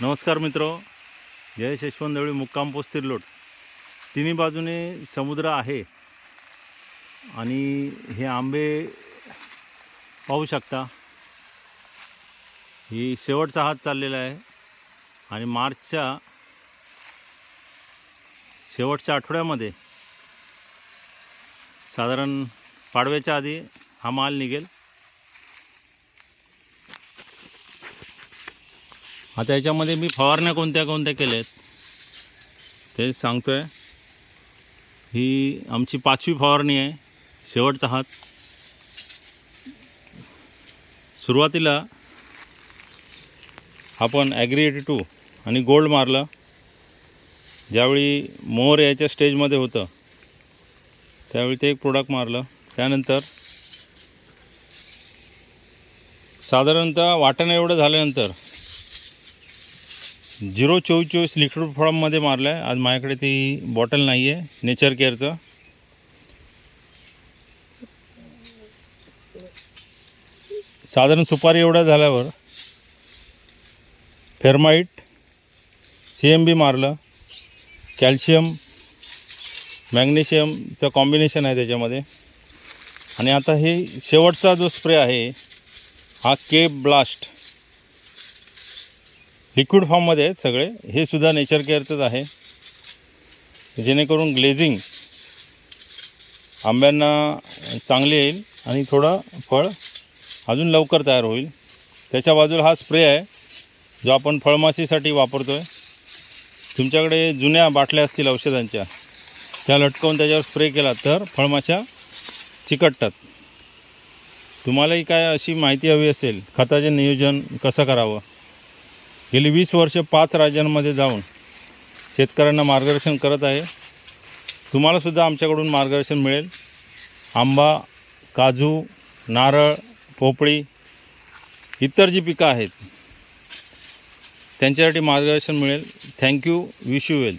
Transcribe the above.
नमस्कार मित्र. जय यशवंत मुक्काम पोस्ट तिरलोट तिन्ही बाजूने समुद्र आहे. आणि हे आंबे पाहू शकता. ही शेवटचा हात चाललेला आहे. आणि मार्चच्या शेवटच्या आठवड्यामध्ये साधारण पाडव्याच्या आधी हा माल निघेल. आता याच्यामध्ये मी फवारण्या कोणत्या कोणत्या केल्या आहेत ते सांगतो आहे ही आमची पाचवी फवारणी आहे. शेवटचा हात. सुरुवातीला आपण ॲग्री एटी टू आणि गोल्ड मारलं. ज्यावेळी मोर याच्या स्टेजमध्ये होतं त्यावेळी ते एक प्रोडक्ट मारलं. त्यानंतर साधारणतः वाटाणा एवढं झाल्यानंतर झिरो चोवीस चोवीस लिक्विड फॉर्ममध्ये मारलं आहे. आज माझ्याकडे ती बॉटल नाही आहे नेचर केअरचं. साधारण सुपारी एवढ्या झाल्यावर फेरमाईट सी एम बी मारलं. कॅल्शियम मॅग्नेशियमचं कॉम्बिनेशन आहे त्याच्यामध्ये. आणि आता हे शेवटचा जो स्प्रे आहे हा के ब्लास्ट लिक्विड फॉर्ममध्ये आहेत सगळे हे सुद्धा नेचर केअरचंच आहे. जेणेकरून ग्लेझिंग आंब्यांना चांगली येईल आणि थोडं फळ अजून लवकर तयार होईल. त्याच्या बाजूला हा स्प्रे आहे जो आपण फळमाशीसाठी वापरतो आहे तुमच्याकडे जुन्या बाटल्या असतील औषधांच्या त्या लटकवून त्याच्यावर स्प्रे केला तर फळमाशा चिकटतात. तुम्हालाही काय अशी माहिती हवी असेल खताचे नियोजन कसं करावं? गेली वीस वर्ष पाच राज्यांमध्ये जाऊन शेतकऱ्यांना मार्गदर्शन करत आहे. तुम्हालासुद्धा आमच्याकडून मार्गदर्शन मिळेल. आंबा काजू नारळ पोपळी इतर जी पिकं आहेत त्यांच्यासाठी मार्गदर्शन मिळेल. Thank you wish you well